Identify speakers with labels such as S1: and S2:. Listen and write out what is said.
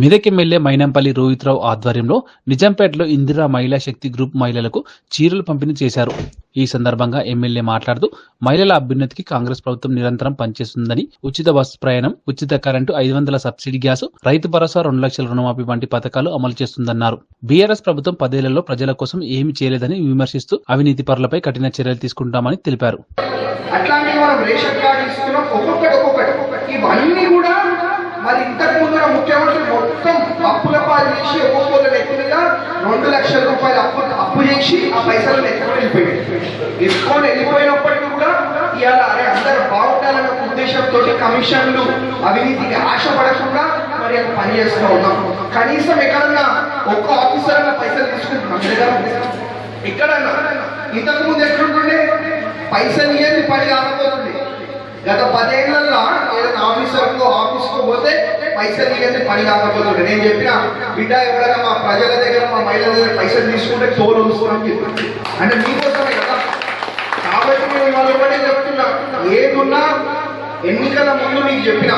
S1: Medak MLA Mynampally Rohit Rao ఆధ్వర్యంలో నిజాంపేటలో ఇందిరా మహిళా శక్తి group మహిళలకు చీరలు పంపిణీ చేశారు. ఈ సందర్భంగా ఎమ్మెల్యే మాట్లాడుతూ మహిళల అభ్యున్నతికి కాంగ్రెస్ ప్రభుత్వం నిరంతరం పనిచేస్తుందని ఉచిత బస్సు ప్రయాణం ఉచిత కరెంటు ఐదు వందల సబ్సిడీ గ్యాస్ రైతు భరోసా రెండు లక్షల రుణమాఫీ వంటి పథకాలు అమలు చేస్తుందన్నారు. బీఆర్ఎస్ ప్రభుత్వం పదేళ్ళలో ప్రజల కోసం ఏమి చేయలేదని విమర్శిస్తూ అవినీతి పరులపై కఠిన చర్యలు తీసుకుంటామని తెలిపారు.
S2: అప్పుల పాలు చేసి రెండు లక్షల రూపాయలు అప్పు అప్పు చేసి ఆ పైసలు ఎత్తుకొని వెళ్ళిపోయాడు ఎత్తుకొని వెళ్ళిపోయినప్పటికీ కూడా ఇవాళ అరే అందరు బాగుండాలన్న ఉద్దేశంతో కమిషన్లు అవినీతికి ఆశపడకుండా మరి అది పని చేస్తూ ఉన్నాం. కనీసం ఎక్కడన్నా ఒక్క ఆఫీసర్ అన్న పైసలు తీసుకుంటున్నాం లేదా? ఎక్కడన్నా. ఇంతకు ముందు ఎట్లుంటుండే పైసలు ఇయ్యండి పని కాకపోతుంది గత పదేళ్ళలో పోతే పైసలు ఇయ్యండి పని కాకపోతుంది నేను చెప్పిన బిడ్డ ఎవరైనా మా ప్రజల దగ్గర మా మహిళల దగ్గర పైసలు తీసుకుంటే తోలు వస్తున్నాం అంటే మీకోసమే కదా? కాబట్టి నేను ఇవాళ కూడా చెప్తున్నా ఏదున్నా ఎన్నికల ముందు మీకు చెప్పిన